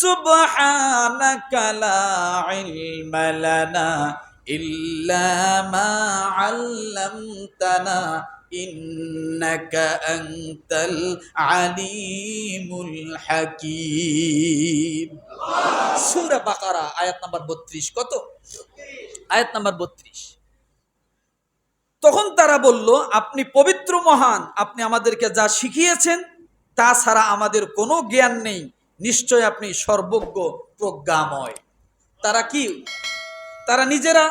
সুবহানাকা লা ইলমা লানা ইল্লা মা 'আল্লামতানা ইন্নাকা আনতাল আলিমুল হাকীম। সূরা বাকারা, আয়াত নাম্বার 32 কত? আয়াত নাম্বার 32 তখন তারা বলল, আপনি পবিত্র মহান, আপনি আমাদেরকে যা শিখিয়েছেন, তা ছাড়া আমাদের কোনো জ্ঞান নেই। নিশ্চয় আপনি সর্বজ্ঞ প্রজ্ঞাময়। তারা কি? তারা নিজেরা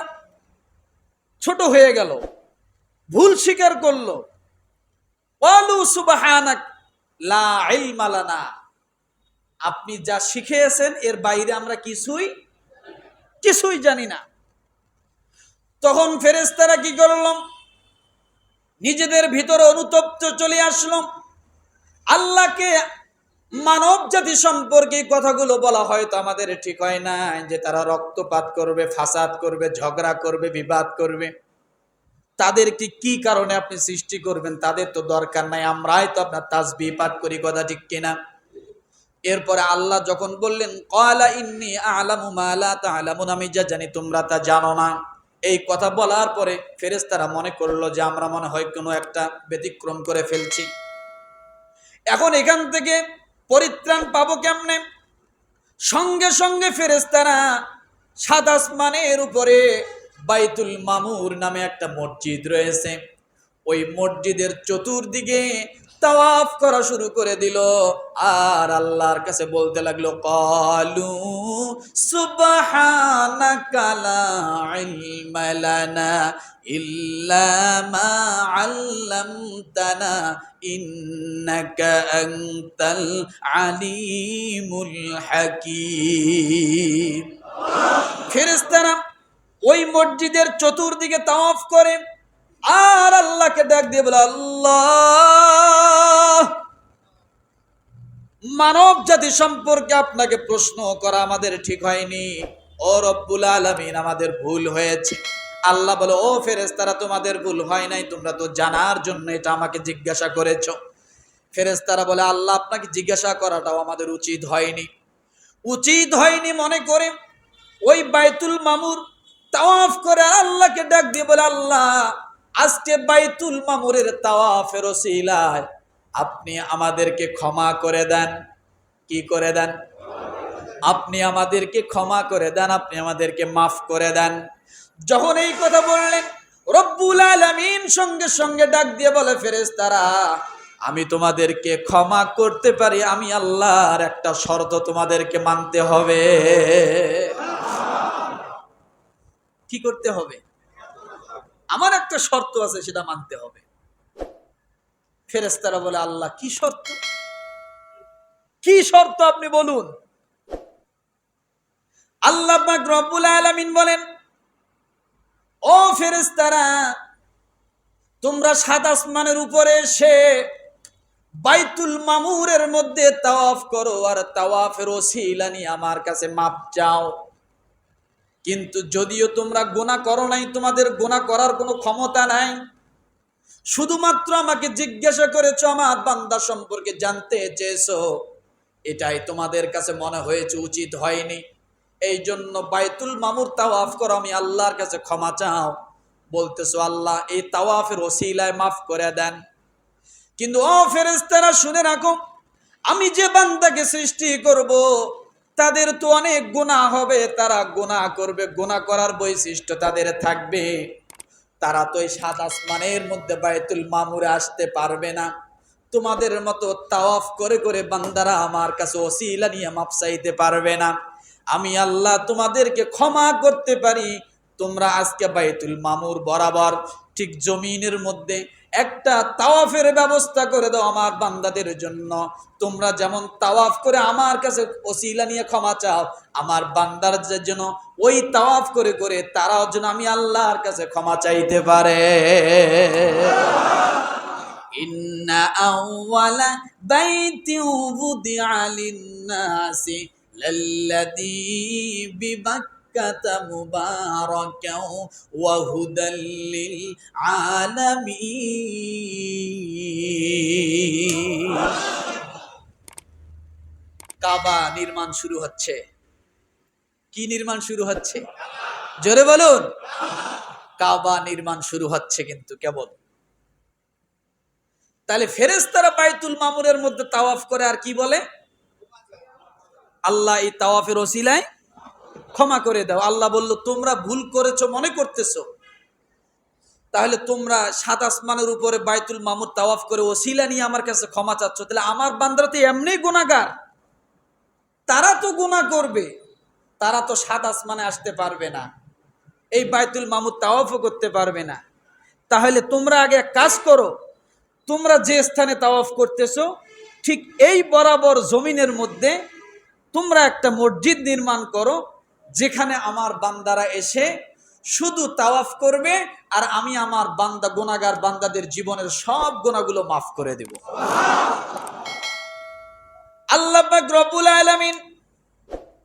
ছোট হয়ে গেল, ভুল স্বীকার করল। ওয়ালু সুবহানাক, লা আপনি যা শিখেছেন এর বাইরে আমরা কিছুই কিছুই জানি না। তখন ফেরেশতারা কি করলাম? নিজেদের ভিতরে অনুতপ্ত চলে আসলাম। আল্লাহকে মানব জাতি সম্পর্কে কথাগুলো বলা হয়তো আমাদের ঠিক হয় না, যে তারা রক্তপাত করবে, ফাসাদ করবে, ঝগড়া করবে, বিবাদ করবে। তাদেরকে কি কারণে আপনি সৃষ্টি করবেন তাদের তো দরকার নাই, আমরাই তো আপনার তাসবি পাঠ করি, কথা ঠিক কিনা? এরপরে আল্লাহ যখন বললেন কয়লা ইন্নি আলামু আলামুন আমি যা জানি তোমরা তা জানো না। এই কথা বলার পরে ফেরেশতারা মনে করল যে আমরা মনে হয় কোনো একটা ব্যতিক্রম করে ফেলছি। এখন এখান থেকে পরিত্রাণ পাবো কেমনে? সঙ্গে সঙ্গে ফেরেস্তারা সাত আসমানের উপরে বাইতুল মামুর নামে একটা মসজিদ রয়েছে। ওই মসজিদের চতুর্দিকে তাওয়াফ করা শুরু করে দিল। আর আল্লাহর কাছে বলতে লাগল, কলু সুবহানাকা লা ইলমা লানা ইল্লা মা 'আল্লামতানা ইন্নাকা আনতাল আলিমুল হাকীম। ফেরেশতারা ওই মসজিদের চতুর্দিকে তাওয়াফ করে। আর আল্লাহকে ডাক দিয়ে বলে, আল্লাহ মানব জাতি সম্পর্কে আপনাকে প্রশ্ন করা আমাদের ঠিক হয়নি। ও রব্বুল আলমিন, আমাদের ভুল হয়েছে। আল্লাহ বলে, ও ফেরেস্তারা তোমাদের ভুল হয় নাই, তোমরা তো জানার জন্য এটা আমাকে জিজ্ঞাসা করেছ। ফেরেস্তারা বলে, আল্লাহ, আপনাকে জিজ্ঞাসা করাটাও আমাদের উচিত হয়নি। উচিত হয়নি মনে করে ওই বাইতুল মামুর তাওয়াফ করে আল্লাহকে ডাক দিয়ে বলে, আল্লাহ আজকে বাইতুল মামুরের তাওয়াফের ওসিলায় আপনি আমাদেরকে ক্ষমা করে দেন। কি করে দেন? আপনি আমাদেরকে ক্ষমা করে দেন, আপনি আমাদেরকে মাফ করে দেন। যখন এই কথা বললেন, রব্বুল আলামিন সঙ্গে সঙ্গে ডাক দিয়ে বলে, ফেরেশতারা, আমি তোমাদেরকে ক্ষমা করতে পারি, আমি আল্লাহর একটা শর্ত তোমাদেরকে মানতে হবে। কি করতে হবে? আমার একটা শর্ত আছে, সেটা মানতে হবে। ফেরেস্তারা বলে, আল্লাহ, কি শর্ত? কি শর্ত আপনি বলুন? আল্লাহ রব্বুল আলামিন বলেন, ও ফেরেস্তারা তোমরা সাত আসমানের উপরে এসে বাইতুল মামুরের মধ্যে তাওয়াফ করো, আর তাওয়াফের ওসিলা নিয়ে আমার কাছে মাপ চাও। কিন্তু যদিও তোমরা গোনা করো নাই, তোমাদের গোনা করার কোনো ক্ষমতা নাই। শুধুমাত্র আমাকে জিজ্ঞাসা করেছ আমার বান্দা সম্পর্কে জানতে চেয়েছো। এটাই তোমাদের কাছে মনে হয়েছে, উচিত হয়নি। এই জন্য বাইতুল মামুর তাওয়াফ করো, আমি আল্লাহর কাছে ক্ষমা চাও। বলতেছো, আল্লাহ, এই তাওয়াফের ওসিলায় মাফ করে দেন। কিন্তু ও ফেরেস্তারা শুনে রাখো, আমি যে বান্দাকে সৃষ্টি করব তাদের তো অনেক গুণা হবে, তারা গুণা করবে গুণা করার বৈশিষ্ট্য তাদের থাকবে। তারা তো এই সাত আসমানের মধ্যে বায়তুল মামুরে আসতে পারবে না। তোমাদের মতো তাওয়াফ করে করে বান্দারা আমার কাছে ওসিলা নিয়ে মাপ চাইতে পারবে না। আমি আল্লাহ তোমাদেরকে ক্ষমা করতে পারি। তোমরা আজকে বাইতুল মামুর বরাবর ঠিক জমিনের মধ্যে একটা তাওয়াফের ব্যবস্থা করে দাও আমার বান্দাদের জন্য। তোমরা যেমন তাওয়াফ করে আমার কাছে ওসিলা নিয়ে ক্ষমা চাও, আমার বান্দার যেন ওই তাওয়াফ করে করে তারাও যেন আমি আল্লাহর কাছে ক্ষমা চাইতে পারে। ইন্না লাল্লাযী বিবাক্কাতা কাবা নির্মাণ শুরু হচ্ছে। কি নির্মাণ শুরু হচ্ছে? জোরে বলুন। কাবা নির্মাণ শুরু হচ্ছে কিন্তু কেবল। তাহলে ফেরেশতারা বাইতুল মামুরের মধ্যে তাওয়াফ করে আর কি বলে? আল্লাহ এই তাওয়াফের ওসিলায় ক্ষমা করে দাও। আল্লাহ বলল, তোমরা ভুল করেছ, মনে করতেছো। তাহলে তোমরা সাত আসমানের উপরে বাইতুল মামুর তাওয়াফ করে ওসিলা নিয়ে আমার কাছে ক্ষমা চাচ্ছ। তাহলে আমার বান্দারা তো এমনি গুণাগার তারা তো গুণা করবে। তারা তো সাত আসমানে আসতে পারবে না। এই বাইতুল মামুর তাওয়াফও করতে পারবে না। তাহলে তোমরা আগে কাজ করো। তোমরা যে স্থানে তাওয়াফ করতেছো, ঠিক এই বরাবর জমিনের মধ্যে তোমরা একটা মসজিদ নির্মাণ করো। যেখানে আমার বান্দারা এসে শুধু তাওয়াফ করবে আর আমি আমার বান্দা গোনাগার বান্দাদের জীবনের সব গুণাগুলো মাফ করে দেব। আল্লাহ পাক রব্বুল আলামিন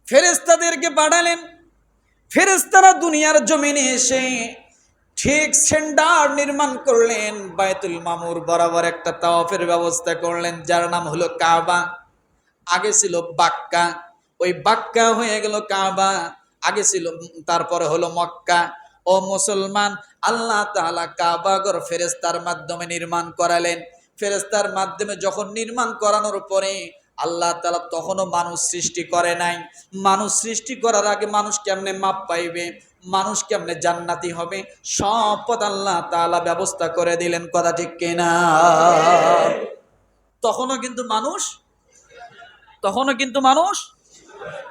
ফেরেশতাদেরকে পাঠালেন। ফেরেশতারা দুনিয়ার জমিনে এসে ঠিক সেন্ডার নির্মাণ করলেন বায়তুল মামুর বরাবর একটা তাওয়াফের ব্যবস্থা করলেন, যার নাম হলো কাবা। আগে ছিল বাক্কা। ওই বাক্কা হয়ে গেল কাবা, আগে ছিল তারপরে হলো মক্কা। ও মুসলমান, আল্লাহ তাআলা কাবাগর ফেরেস্তার মাধ্যমে নির্মাণ করালেন। ফেরেস্তার মাধ্যমে যখন নির্মাণ করানোর পরে আল্লাহ তালা তখনও মানুষ সৃষ্টি করে নাই। মানুষ সৃষ্টি করার আগে মানুষ কেমনে মাপ পাইবে? মানুষ কেমনে জান্নাতি হবে? সব পথ আল্লাহ তালা ব্যবস্থা করে দিলেন, কথা ঠিক কিনা? তখনও কিন্তু মানুষ, তখনও কিন্তু মানুষ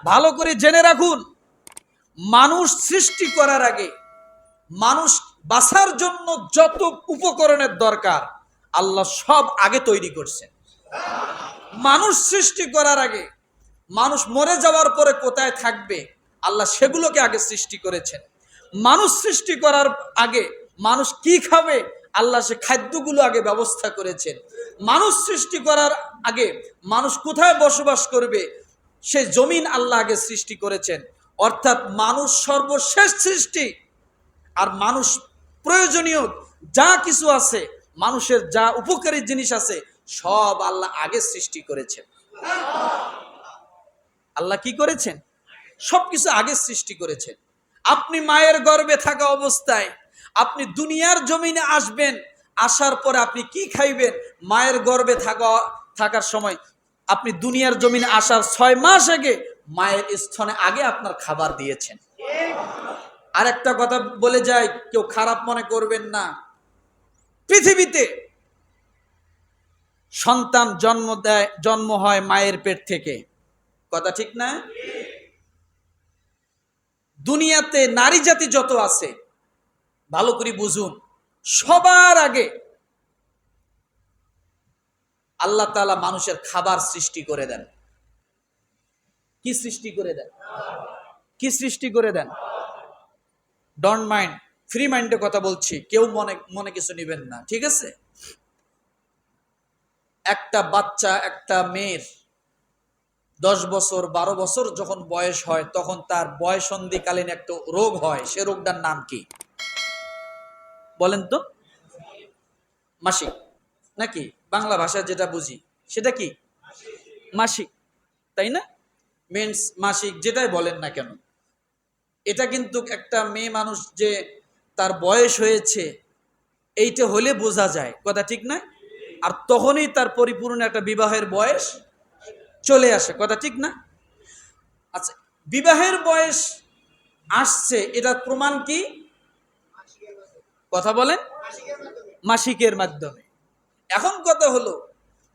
ভালো করে জেনে রাখুন, মানুষ সৃষ্টি করার আগে মানুষ বাঁচার জন্য যত উপকরণের দরকার, আল্লাহ সব আগে তৈরি করছেন। মানুষ সৃষ্টি করার আগে মানুষ মরে যাওয়ার পরে কোথায় থাকবে, আল্লাহ সেগুলোকে আগে সৃষ্টি করেছেন। মানুষ সৃষ্টি করার আগে মানুষ কি খাবে, আল্লাহ সে খাদ্যগুলো আগে ব্যবস্থা করেছেন। মানুষ সৃষ্টি করার আগে মানুষ কোথায় বসবাস করবে সে জমিন আল্লাহ আগে সৃষ্টি করেছেন। অর্থাৎ মানুষ সর্বশেষ সৃষ্টি। আর মানুষ প্রয়োজনীয় যা কিছু আছে, মানুষের যা উপকারী জিনিস আছে, সব আল্লাহ আগে সৃষ্টি করেছেন। আল্লাহ কি করেছেন? সবকিছু আগে সৃষ্টি করেছেন। আপনি মায়ের গর্ভে থাকা অবস্থায় আপনি দুনিয়ার জমিনে আসবেন, আসার পরে আপনি কি খাইবেন? মায়ের গর্ভে থাকা থাকার সময় আপনি দুনিয়ার জমিনে আসার ছয় মাস আগে মায়ের স্থানে আগে আপনার খাবার দিয়েছেন। আর একটা কথা বলে যায় কেউ খারাপ মনে করবেন না। পৃথিবীতে সন্তান জন্ম দেয়, জন্ম হয় মায়ের পেট থেকে। কথা ঠিক না? দুনিয়াতে নারী জাতি যত আছে, ভালো করে বুঝুন, সবার আগে আল্লাহ তাআলা মানুষের খাবার সৃষ্টি করে দেন। কি সৃষ্টি করে দেন? কি সৃষ্টি করে দেন? ডন মাইন্ড ফ্রি মাইন্ডে কথা বলছি। কেউ মনে মনে কিছু নেবেন না। ঠিক আছে? একটা বাচ্চা, একটা মেয়ের দশ বছর, বারো বছর যখন বয়স হয়, তখন তার বয়সন্ধিকালীন একটা রোগ হয়। সে রোগটার নাম কি? বলেন তো। মাসিক। নাকি? বাংলা ভাষা যেটা বুঝি, সেটা কি? মাসিক, তাই না? মেন্স মাসিক, যেটাই বলেন না কেন। এটা কিন্তু একটা মেয়ে মানুষ যে তার বয়স হয়েছে, এইটা হলে বোঝা যায়। কথা ঠিক না? আর তখনই তার পরিপূর্ণ একটা বিবাহের বয়স চলে আসে। কথা ঠিক না? আচ্ছা বিবাহের বয়স আসছে, এটার প্রমাণ কি? কথা বলেন। মাসিকের মাধ্যমে। এখন কথা হলো,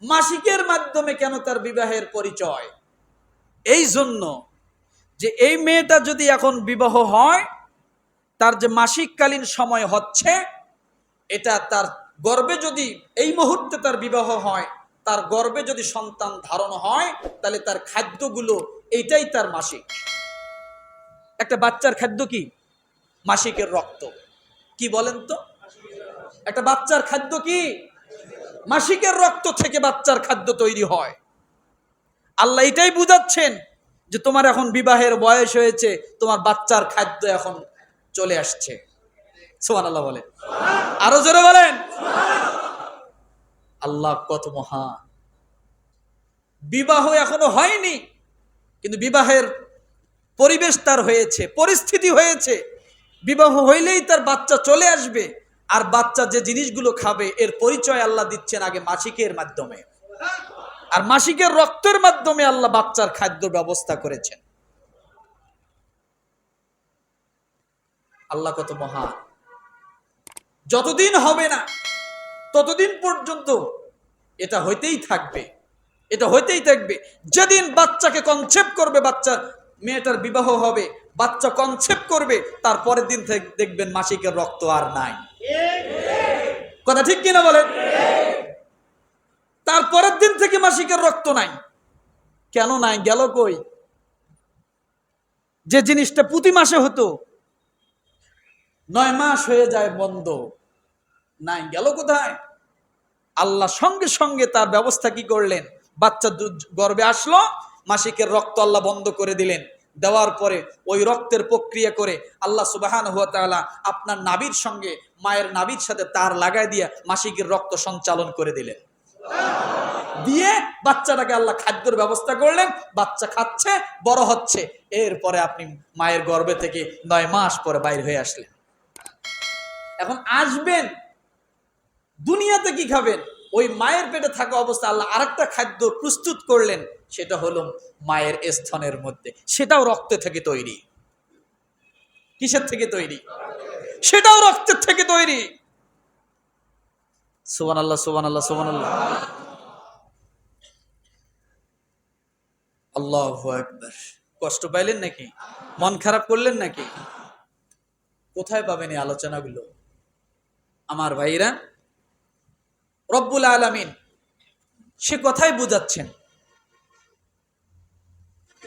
মাসিকের মাধ্যমে কেন তার বিবাহের পরিচয়? এই জন্য যে এই মেয়েটা যদি এখন বিবাহ হয়, তার যে মাসিককালীন সময় হচ্ছে, এটা তার গর্বে যদি এই মুহূর্তে তার বিবাহ হয়, তার গর্বে যদি সন্তান ধারণ হয়, তাহলে তার খাদ্যগুলো এইটাই তার মাসিক। একটা বাচ্চার খাদ্য কি? মাসিকের রক্ত। কি বলেন তো? একটা বাচ্চার খাদ্য কি? মাসিকের রক্ত থেকে বাচ্চার খাদ্য তৈরি হয়। আল্লাহ এটাই বুঝাচ্ছেন যে তোমার এখন বিবাহের বয়স হয়েছে, তোমার বাচ্চার খাদ্য এখন চলে আসছে। সোমান আল্লাহ বলেন। আরও জোরে বলেন। আল্লাহ কত মহা বিবাহ এখনও হয়নি, কিন্তু বিবাহের পরিবেশ তার হয়েছে, পরিস্থিতি হয়েছে। বিবাহ হইলেই তার বাচ্চা চলে আসবে। আর বাচ্চা যে জিনিসগুলো খাবে, এর পরিচয় আল্লাহ দিচ্ছেন আগে মাসিকের মাধ্যমে। আর মাসিকের রক্তের মাধ্যমে আল্লাহ বাচ্চার খাদ্য ব্যবস্থা করেছেন। আল্লাহ কত মহান। যতদিন হবে না, ততদিন পর্যন্ত এটা হইতেই থাকবে। এটা হইতেই থাকবে। যেদিন বাচ্চাকে কনসেপ্ট করবে, বাচ্চা, মেয়েটার বিবাহ হবে, বাচ্চা কনসেপ্ট করবে তারপরের দিন দেখবেন মাসিকের রক্ত আর নাই। কথা ঠিক কিনা বলেন তারপরের দিন থেকে মাসিকের রক্ত নাই। কেন নাই? গেল কই? যে জিনিসটা প্রতি মাসে হতো, নয় মাস হয়ে যায় বন্ধ। নাই, গেল কোথায়? আল্লাহ সঙ্গে সঙ্গে তার ব্যবস্থা কি করলেন? বাচ্চা গর্ভে আসলো, মাসিকের রক্ত আল্লাহ বন্ধ করে দিলেন। দেওয়ার পরে ওই রক্তের প্রক্রিয়া করে আল্লাহ সুবাহান হুয়া তাআলা আপনার নাবির সঙ্গে মায়ের নাবির সাথে তার লাগাই দিয়ে মাসিকের রক্ত সঞ্চালন করে দিলেন। দিয়ে বাচ্চাটাকে আল্লাহ খাদ্যের ব্যবস্থা করলেন, বাচ্চা খাচ্ছে, বড় হচ্ছে। এরপরে আপনি মায়ের গর্ভে থেকে নয় মাস পরে বাইর হয়ে আসলেন। এখন আসবেন, দুনিয়াতে কি খাবেন? ওই মায়ের পেটে থাকা অবস্থা আল্লাহ আরেকটা খাদ্য প্রস্তুত করলেন সেটা হলো মায়ের স্তনের মধ্যে। সেটাও রক্ত থেকে তৈরি। কিসের থেকে তৈরি? সেটাও রক্তের থেকে তৈরি। সুবান আল্লাহ সুবান আল্লাহ সুবান আল্লাহ আল্লাহ একবার কষ্ট পাইলেন নাকি? মন খারাপ করলেন নাকি? কোথায় পাবেন এই আলোচনাগুলো? আমার ভাইরা, রব্বুল আলামিন, সে কথাই বুঝাচ্ছেন।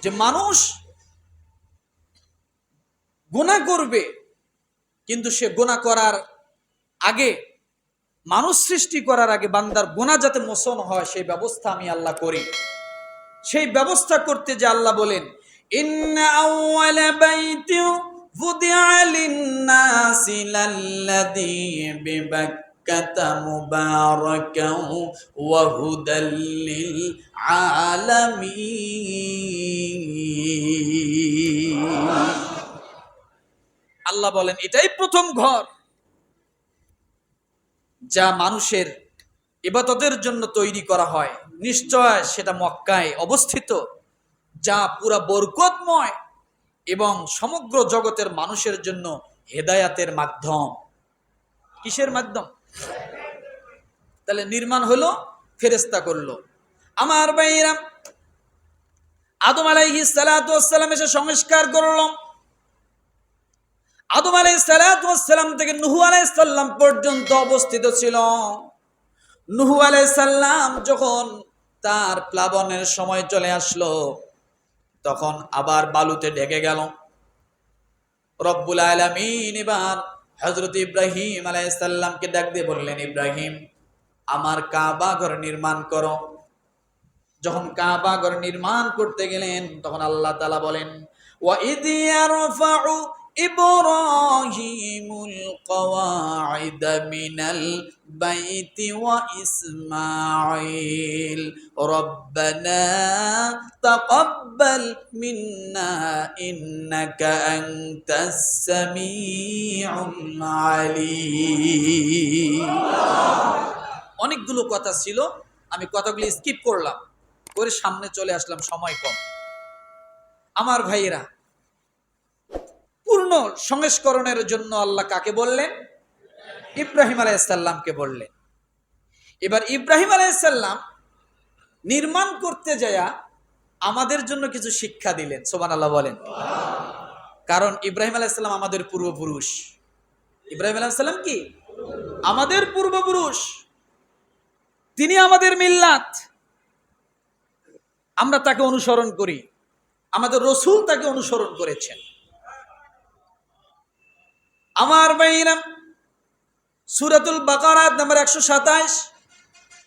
যে মানুষ গুণা করবে, কিন্তু সে গুণা করার আগে, মানুষ সৃষ্টি করার আগে বান্দার গুণা যাতে মোচন হয়, সেই ব্যবস্থা আমি আল্লাহ করি। সেই ব্যবস্থা করতে যে আল্লাহ বলেন, ইন্না লিল আলামিন আল্লাহ বলেন, এটাই প্রথম ঘর যা মানুষের ইবাদতের জন্য তৈরি করা হয়। নিশ্চয় সেটা মক্কায় অবস্থিত, যা পুরা বরকতময় এবং সমগ্র জগতের মানুষের জন্য হেদায়াতের মাধ্যম। কিসের মাধ্যম? তাহলে নির্মাণ হলো ফেরেস্তা করল। আমার বাইরাম আদম আলাইহি সালাম এসে সংস্কার করলাম আদম আলাই সালাম থেকে নুহু আলাই সাল্লাম পর্যন্ত অবস্থিত ছিল। নুহু আলাই সাল্লাম যখন তার প্লাবনের সময় চলে আসলো, তখন আবার বালুতে ঢেকে গেল। রব্বুল আলমিন এবার হজরত ইব্রাহিম আলাইসাল্লামকে ডাক দিয়ে বললেন, ইব্রাহিম, আমার কাবা ঘর নির্মাণ করো। যখন কাবা ঘর নির্মাণ করতে গেলেন, তখন আল্লাহ তালা বলেন, ওয়া ইদিয়ারফাউ إِبْرَاهِيمُ الْقَوَاعِدَ مِنَ الْبَيْتِ وَإِسْمَاعِيلُ رَبَّنَا تَقَبَّلْ مِنَّا إِنَّكَ أَنْتَ السَّمِيعُ الْعَلِيمُ অনেকগুলো কথা ছিল আমি কথাগুলি স্কিপ করলাম করে সামনে চলে আসলাম সময় কম আমার ভাইয়েরা পূর্ণ সংস্করণের জন্য আল্লাহ কাকে বললেন? ইব্রাহিম আলাইসাল্লামকে বললেন। এবার ইব্রাহিম আলাইসাল্লাম নির্মাণ করতে যায়া আমাদের জন্য কিছু শিক্ষা দিলেন সোমান আল্লাহ বলেন। কারণ ইব্রাহিম আলাইসাল্লাম আমাদের পূর্বপুরুষ। ইব্রাহিম আলাইসাল্লাম কি? আমাদের পূর্বপুরুষ। তিনি আমাদের মিল্লাত। আমরা তাকে অনুসরণ করি। আমাদের রসুল তাকে অনুসরণ করেছেন। আমার বাইরাম সুরাতুল বাকারাত নাম্বার একশো সাতাইশ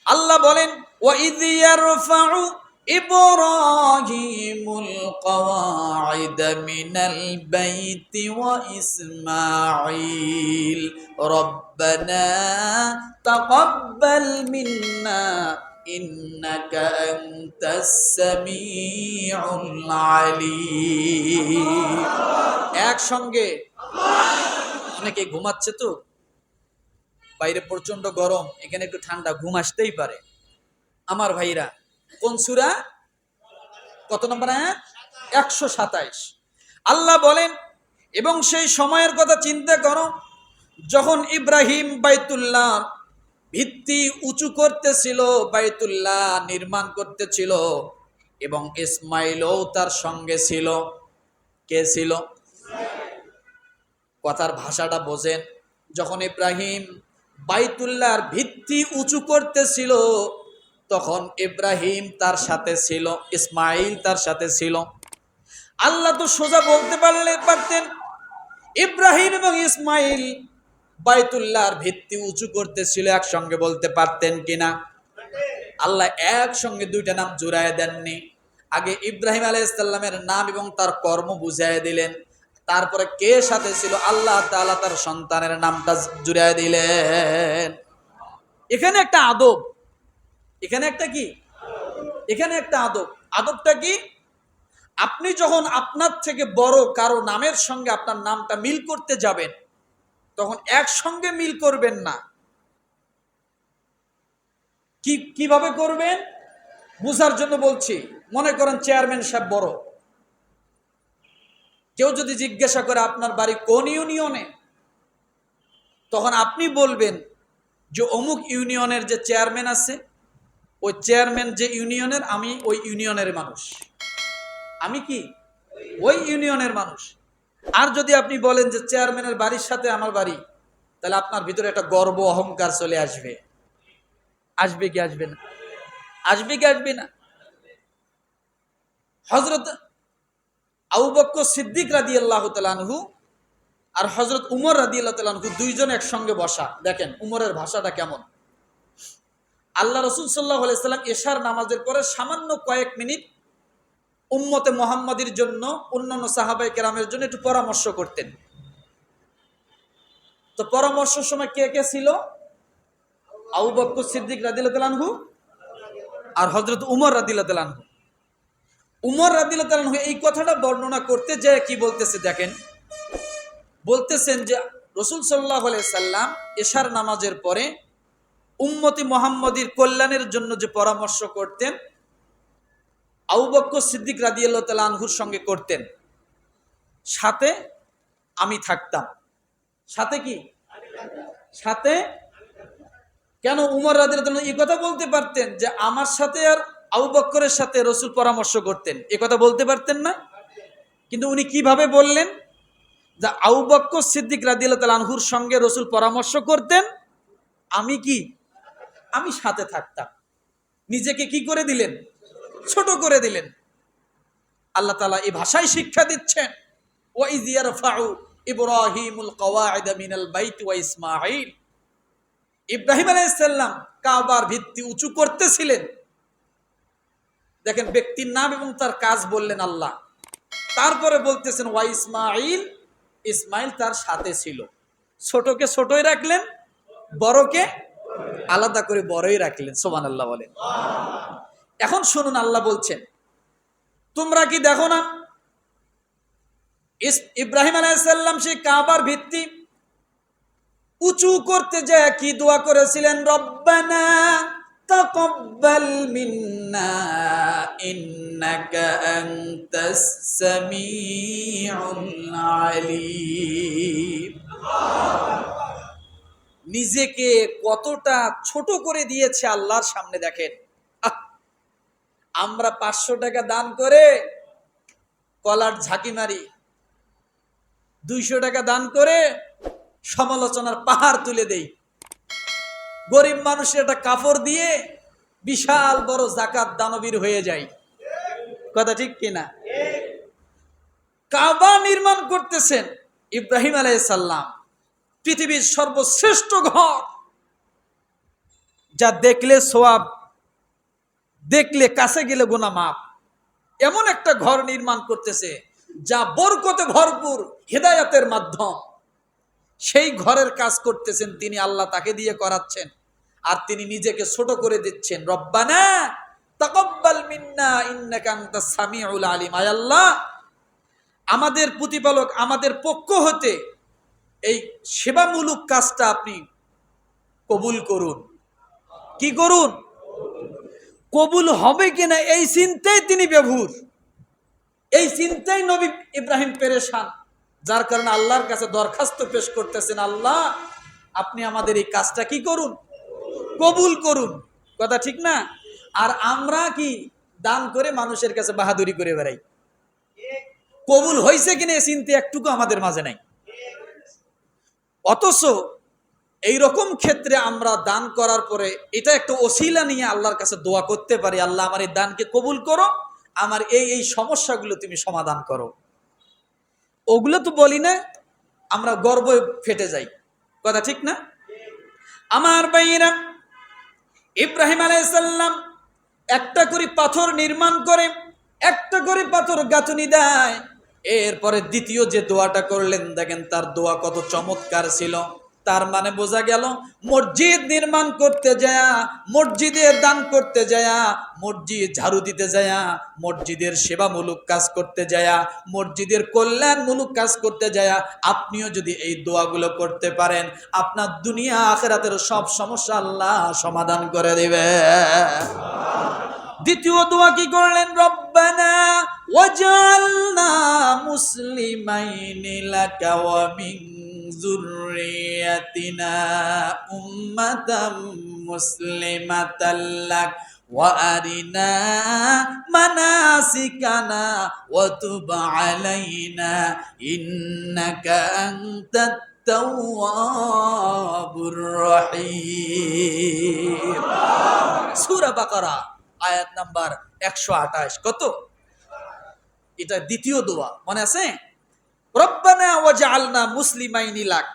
আল্লাহ বলেন وَإِذْ يَرْفَعُ إِبْرَاهِيمُ الْقَوَاعِدَ مِنَ الْبَيْتِ وَإِسْمَاعِيلُ رَبَّنَا تَقَبَّلْ مِنَّا إنك أنت السميع العليم একসঙ্গে অনেকে ঘুমাচ্ছে তো। বাইরে প্রচণ্ড গরম, এখানে একটু ঠান্ডা, ঘুম আসতেই পারে। আমার ভাইরা, কোন সুরা? কত নম্বর একশো সাতাইশ। আল্লাহ বলেন, এবং সেই সময়ের কথা চিন্তা করো, যখন ইব্রাহিম বাইতুল্লাহ ভিত্তি উঁচু করতেছিল, বাইতুল্লাহ নির্মাণ করতেছিল, এবং ইসমাইলও তার সঙ্গে ছিল। কে ছিল? কথার ভাষাটা বোঝেন। যখন ইব্রাহিম বাইতুল্লাহর ভিত্তি উঁচু করতেছিল, তখন ইব্রাহিম তার সাথে ছিল, ইসমাইল তার সাথে ছিল। আল্লাহ তো সোজা বলতে পারলে পারতেন। ইব্রাহিম এবং ইসমাইল বাইতুল্লাহর ভিত্তি উঁচু করতেছিল, একসঙ্গে বলতে পারতেন কিনা? আল্লাহ একসঙ্গে দুইটা নাম জুড়ায় দেননি। আগে ইব্রাহিম আলাইসাল্লামের নাম এবং তার কর্ম বুঝাই দিলেন। তারপরে কে সাথে ছিল? আল্লাহ তাআলা তার সন্তানের নামটা জুড়াই দিলেন। এখানে একটা আদব। এখানে একটা কি? এখানে একটা আদব। আদবটা কি? আপনি যখন আপনার থেকে বড় কারও নামের সঙ্গে আপনার নামটা মিল করতে যাবেন, তখন একসঙ্গে মিল করবেন না। কি, কীভাবে করবেন? বুঝার জন্য বলছি, মনে করেন চেয়ারম্যান সাহেব বড়। কেউ যদি জিজ্ঞাসা করে আপনার বাড়ি কোন ইউনিয়নে, তখন আপনি বলবেন যে অমুক ইউনিয়নের যে চেয়ারম্যান আছে, ওই চেয়ারম্যান যে ইউনিয়নের, আমি ওই ইউনিয়নের মানুষ। আমি কি? ওই ইউনিয়নের মানুষ। আর যদি আপনি বলেন যে চেয়ারম্যানের বাড়ির সাথে আমার বাড়ি, তাহলে আপনার ভিতরে একটা গর্ব, অহংকার চলে আসবে। আসবে কি আসবে না? আসবে কি আসবে না? হজরত আউবক্ক সিদ্দিক রাদি আল্লাহ তালহু আর হজরত উমর রাদি আল্লাহ তালহু দুইজন একসঙ্গে বসা। দেখেন উমরের ভাষাটা কেমন? আল্লাহ রসুল সাল্লাহ আলাইসাল্লাম এশার নামাজের পরে সামান্য কয়েক মিনিট উম্মতে মোহাম্মদের জন্য, অন্যান্য সাহাবাই কেরামের জন্য একটু পরামর্শ করতেন। তো পরামর্শের সময় কে কে ছিল? আবু বক্কর সিদ্দিক রাদিল্লাহু আর হজরত উমর রাদিল্লাহু উমর রাদিল্লাহু এই কথাটা বর্ণনা করতে যে কি বলতেছে দেখেন। বলতেছেন যে রসুল সাল্লাহ সাল্লাম এশার নামাজের পরে উম্মতি মোহাম্মদীর কল্যাণের জন্য যে পরামর্শ করতেন আউবক্ক সিদ্দিক রাদিয়াল্লাহ তালা আনহুর সঙ্গে করতেন। সাথে আমি থাকতাম। সাথে কি? সাথে? কেন উমর রাদিয়াল্লাহু এই কথা বলতে পারতেন যে আমার সাথে আর আবু বক্করের সাথে রসুল পরামর্শ করতেন। এ কথা বলতে পারতেন না। কিন্তু উনি কীভাবে বললেন? যে আবু বক্কর সিদ্দিক তাআলা আনহুর সঙ্গে রসুল পরামর্শ করতেন, আমি কি? আমি সাথে থাকতাম। নিজেকে কি করে দিলেন? ছোট করে দিলেন। আল্লাহ তালা এই ভাষায় শিক্ষা দিচ্ছেন। মিনাল ইব্রাহিম আলাইসাল্লাম কাবার ভিত্তি উঁচু করতেছিলেন। দেখেন ব্যক্তির নাম এবং তার কাজ বললেন আল্লাহ। তারপরে বলতেছেন, ওয়া ইসমাইল ইসমাইল তার সাথে ছিল। ছোটকে ছোটই রাখলেন, বড়কে আলাদা করে বড়ই রাখলেন সোমান আল্লাহ বলেন। এখন শুনুন, আল্লাহ বলছেন, তোমরা কি দেখো না ইব্রাহিম আলাইসাল্লাম সেই কাবার ভিত্তি উঁচু করতে যে কি দোয়া করেছিলেন? রব্বানা تقبل منا إنك أنت السميع العليم নিজেকে কতটা ছোট করে দিয়েছে আল্লাহর সামনে দেখেন আহ, আমরা পাঁচশো টাকা দান করে কলার ঝাঁকি মারি দুইশো টাকা দান করে সমালোচনার পাহাড় তুলে দেই গরিব মানুষের একটা কাপড় দিয়ে বিশাল বড় জাকাত দানবীর হয়ে যায়। কথা ঠিক কিনা কাবা নির্মাণ করতেছেন ইব্রাহিম আলাইসাল্লাম পৃথিবীর সর্বশ্রেষ্ঠ ঘর। যা দেখলে সোয়াব, দেখলে কাছে গেলে গোনা মাপ এমন একটা ঘর নির্মাণ করতেছে, যা বরকতে ভরপুর হেদায়াতের মাধ্যম। সেই ঘরের কাজ করতেছেন তিনি, আল্লাহ তাকে দিয়ে করাচ্ছেন। আর তিনি নিজেকে ছোট করে দিচ্ছেন, রব্বানা তাকাব্বাল মিন্না ইন্নাকা আনতাস সামিউল আলিম। আল্লাহ, আমাদের প্রতিপালক আমাদের পক্ষ হতে এই সেবামূলক কাজটা আপনি কবুল করুন। কি করুন? কবুল হবে কিনা এই চিন্তায় তিনি বেভুর এই চিন্তায় নবী ইব্রাহিম পেরেশান, যার কারণে আল্লাহর কাছে দরখাস্ত পেশ করতেছেন, আল্লাহ, আপনি আমাদের এই কাজটা কি করুন? কবুল করুন। কথা ঠিক না? আর আমরা কি দান করে মানুষের কাছে বাহাদুরি করে বেড়াই? কবুল হয়েছে কিনা এই চিন্তা একটুকু আমাদের মাঝে নাই। অথচ এই রকম ক্ষেত্রে আমরা দান করার পরে এটা একটা ওসিলা নিয়ে আল্লাহর কাছে দোয়া করতে পারি, আল্লাহ আমার এই দানকে কবুল করো, আমার এই এই সমস্যাগুলো তুমি সমাধান করো। ওগুলো তো বলি না, আমরা গর্ব ফেটে যাই। কথা ঠিক না? আমার বাইরা ইব্রাহিম আলাইসাল্লাম একটা করে পাথর নির্মাণ করে, একটা করে পাথর গাঁথুনি দেয়। এরপরে দ্বিতীয় যে দোয়াটা করলেন, দেখেন তার দোয়া কত চমৎকার ছিল। তার মানে বোঝা গেল, মসজিদ নির্মাণ করতে যায়া, মসজিদে দান করতে যায়া, মসজিদ ঝাড়ু দিতে যায়া, মসজিদের সেবামূলক কাজ করতে যায়া, মসজিদের কল্যাণমূলক কাজ করতে যায়া, আপনিও যদি এই দোয়াগুলো করতে পারেন, আপনার দুনিয়া আখেরাতের সব সমস্যা আল্লাহ সমাধান করে দেবে। দ্বিতীয় দোয়া কি করলেন? রব্বানা ওয়াজআলনা মুসলিমাইনি লাকা ওয়া মিন উম্মাতাম মুসলিমাতাল লাক ওয়া আরিনা মানাসিকানা ওয়া তুব আলাইনা ইন্নাকা আনতাত তাওয়াবুর রহিম সূরা আয়াত নাম্বার একশো আঠাশ, কত? এটা দ্বিতীয় দোয়া, মনে আছে? রব্বানা ওয়াজআলনা মুসলিমাইনি লাক।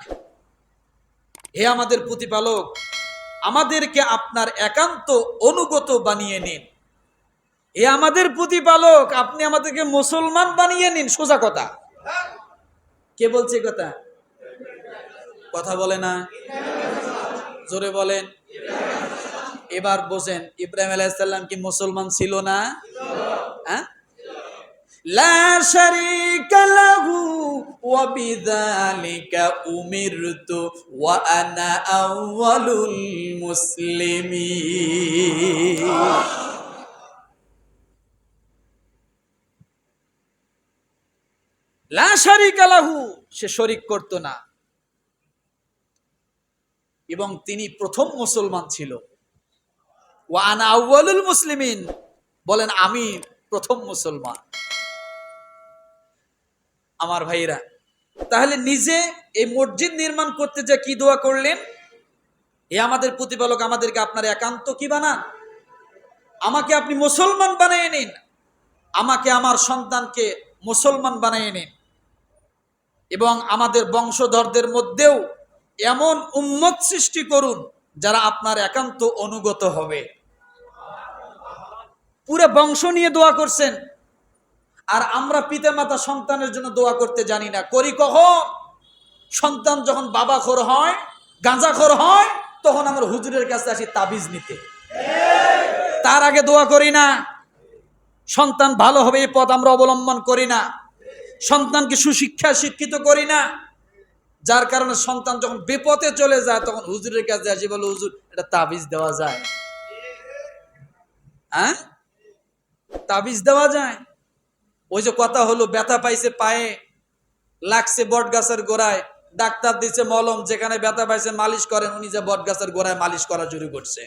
হে আমাদের প্রতিপালক, আমাদেরকে আপনার একান্ত অনুগত বানিয়ে নিন। হে আমাদের প্রতিপালক, আপনি আমাদেরকে মুসলমান বানিয়ে নিন, সোজা কথা। কে বলছে কথা? কথা বলে না? জোরে বলেন। এবার বোঝেন, ইব্রাহিম আলাইসাল্লাম কি মুসলমান ছিল না? হ্যাঁ? লাহু লা শারীকা লাহু, সে শরিক করত না। এবং তিনি প্রথম মুসলমান ছিল। ওয়ান আউ্বালুল মুসলিমিন, বলেন আমি প্রথম মুসলমান। আমার ভাইরা তাহলে নিজে এই মসজিদ নির্মাণ করতে যে কি দোয়া করলেন? এ আমাদের প্রতিপালক আমাদেরকে আপনার একান্ত কি বানান? আমাকে আপনি মুসলমান বানিয়ে নিন। আমাকে আমার সন্তানকে মুসলমান বানিয়ে নিন। এবং আমাদের বংশধরদের মধ্যেও এমন উম্মত সৃষ্টি করুন, যারা আপনার একান্ত অনুগত হবে। পুরো বংশ নিয়ে দোয়া করছেন। আর আমরা পিতা মাতা সন্তানের জন্য দোয়া করতে জানি না। করি কখন? সন্তান যখন বাবা খোর হয়, গাঁজা খোর হয়, তখন আমরা হুজুরের কাছে আসি তাবিজ নিতে। তার আগে দোয়া করি না। সন্তান ভালো হবে এই পথ আমরা অবলম্বন করি না। সন্তানকে সুশিক্ষা শিক্ষিত করি না। যার কারণে সন্তান যখন বিপথে চলে যায়, তখন হুজুরের কাছে আসি, বলে, হুজুর, এটা তাবিজ দেওয়া যায়। হ্যাঁ? তাবিজ দেওয়া যায়? ওই যে কথা হলো, ব্যথা পাইছে পায়ে, লাগছে বট গাছের গোড়ায়। ডাক্তার দিচ্ছে মলম, যেখানে ব্যথা পাইছে মালিশ করেন, উনি যে বট গাছের গোড়ায় মালিশ করা শুরু করছে।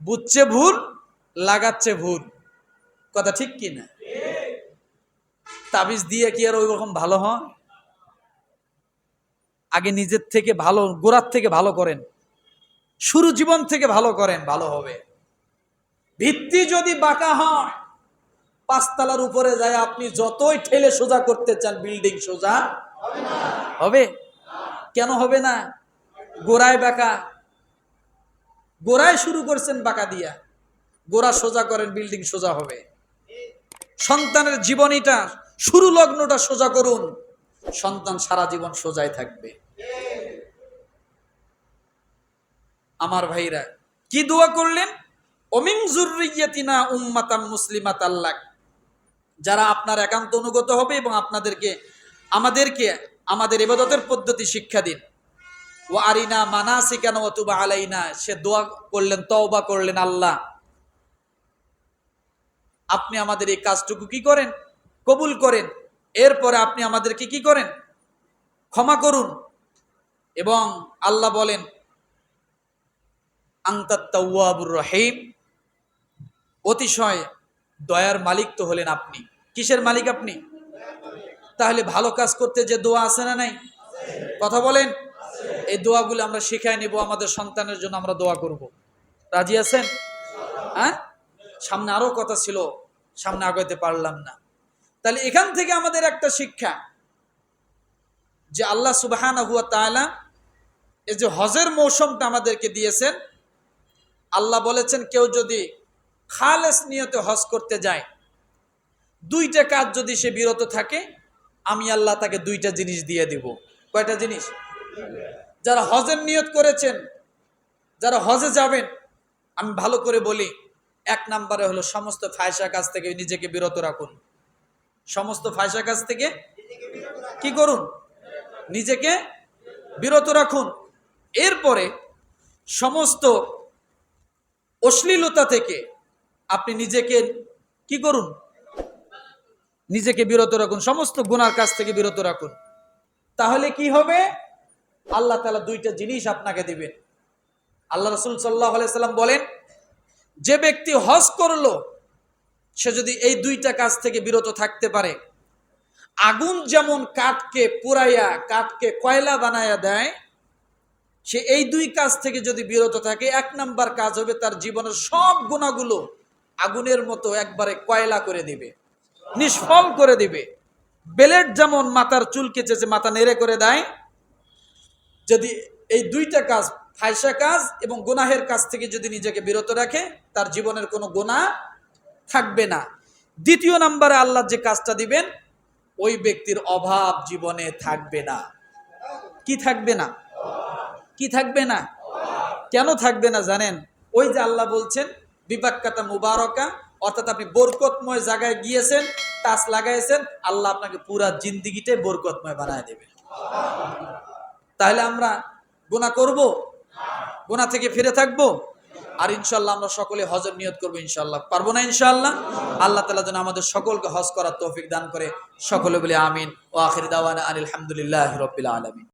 বুঝছে ভুল, লাগাচ্ছে ভুল। কথা ঠিক কি না? তাবিজ দিয়ে কি আর ওই রকম ভালো হয়? আগে নিজের থেকে ভালো, গোড়ার থেকে ভালো করেন। শুরু জীবন থেকে ভালো করেন, ভালো হবে। ভিত্তি যদি বাঁকা হয় পাঁচতলার উপরে যায়, আপনি যতই ঠেলে সোজা করতে চান, বিল্ডিং সোজা হবে? কেন হবে না? গোড়ায় বাঁকা। গোড়ায় শুরু করছেন বাঁকা দিয়া। গোড়া সোজা করেন, বিল্ডিং সোজা হবে। সন্তানের জীবনীটা, শুরু লগ্নটা সোজা করুন। সন্তান সারা জীবন সোজাই থাকবে। আমার ভাইরা, কি দোয়া করলেন? অমিং জুরিয়াতিনা উম্মাতাম মুসলিমাত আল্লাহ যারা আপনার একান্ত অনুগত হবে এবং আপনাদেরকে, আমাদেরকে আমাদের এবাদতের পদ্ধতি শিক্ষা দিন। ও আরিনা মানাসি কেন অতুবা আলাইনা, সে দোয়া করলেন, তওবা করলেন আল্লাহ। আপনি আমাদের এই কাজটুকু কি করেন? কবুল করেন। এরপরে আপনি আমাদেরকে কি করেন? ক্ষমা করুন। এবং আল্লাহ বলেন আংতাত্তাউয়াবুর রহিম, অতিশয় দয়ার মালিক তো হলেন আপনি। কিসের মালিক আপনি? তাহলে ভালো কাজ করতে যে দোয়া আছে না নাই? কথা বলেন। এই দোয়াগুলো আমরা শিখাই নেব, আমাদের সন্তানের জন্য আমরা দোয়া করব। রাজি আছেন? হ্যাঁ? সামনে আরও কথা ছিল, সামনে আগাইতে পারলাম না। তাহলে এখান থেকে আমাদের একটা শিক্ষা, যে আল্লাহ সুবাহান হুয়া তাআলা এই যে হজের মৌসুমটা আমাদেরকে দিয়েছেন। আল্লাহ বলেছেন, কেউ যদি খালেস নিয়তে হজ করতে যায়। দুইটা কাজ যদি সে বিরত থাকে, আমি আল্লাহ তাকে দুইটা জিনিস দিয়ে দিব। কয়টা জিনিস? যারা হজের নিয়ত করেছেন, যারা হজে যাবেন, আমি ভালো করে বলি, এক নম্বরে হলো সমস্ত ফায়সা কাজ থেকে নিজেকে বিরত রাখুন। সমস্ত ফায়সা কাজ থেকে কি করুন? নিজেকে বিরত রাখুন। এরপরে সমস্ত অশ্লীলতা থেকে আপনি নিজেকে কি করুন? নিজেকে বিরত রাখুন। সমস্ত গুনার কাছ থেকে বিরত রাখুন। তাহলে কি হবে? আল্লাহ তালা দুইটা জিনিস আপনাকে দিবেন। আল্লাহ রসুল সাল্লাহ সাল্লাম বলেন, যে ব্যক্তি হজ করল, সে যদি এই দুইটা কাজ থেকে বিরত থাকতে পারে, আগুন যেমন কাঠকে পুরাইয়া, কাঠকে কয়লা বানায়া দেয়, সে এই দুই কাজ থেকে যদি বিরত থাকে, এক নাম্বার কাজ হবে তার জীবনের সব গুণাগুলো আগুনের মতো একবারে কয়লা করে দিবে, নিষ্ফল করে দিবে। বেলেট যেমন মাথার চুল কেচেছে, মাথা নেড়ে করে দেয়, যদি এই দুইটা কাজ ফায়সা কাজ এবং গোনাহের কাজ থেকে যদি নিজেকে বিরত রাখে, তার জীবনের কোনো গোনা থাকবে না। দ্বিতীয় নাম্বারে আল্লাহ যে কাজটা দিবেন, ওই ব্যক্তির অভাব জীবনে থাকবে না। কি থাকবে না? কি থাকবে না? কেন থাকবে না জানেন? ওই যে আল্লাহ বলছেন বিপাক্কাতা মুবারকা, অর্থাৎ আপনি বরকতময় জায়গায় গিয়েছেন, টাচ লাগাইছেন, আল্লাহ আপনাকে পুরা জিন্দিগিটাই বরকতময় বানায় দেবে। তাহলে আমরা গুণা করব? গুণা থেকে ফিরে থাকব? আর ইনশাল্লাহ আমরা সকলে হজের নিয়ত করব ইনশাল্লাহ পারব না ইনশাল্লাহ আল্লাহ তালা যেন আমাদের সকলকে হজ করার তৌফিক দান করে সকলে বলে আমিন। ও আখির দাওয়ান আলহামদুলিল্লাহ রবিল আলমিন।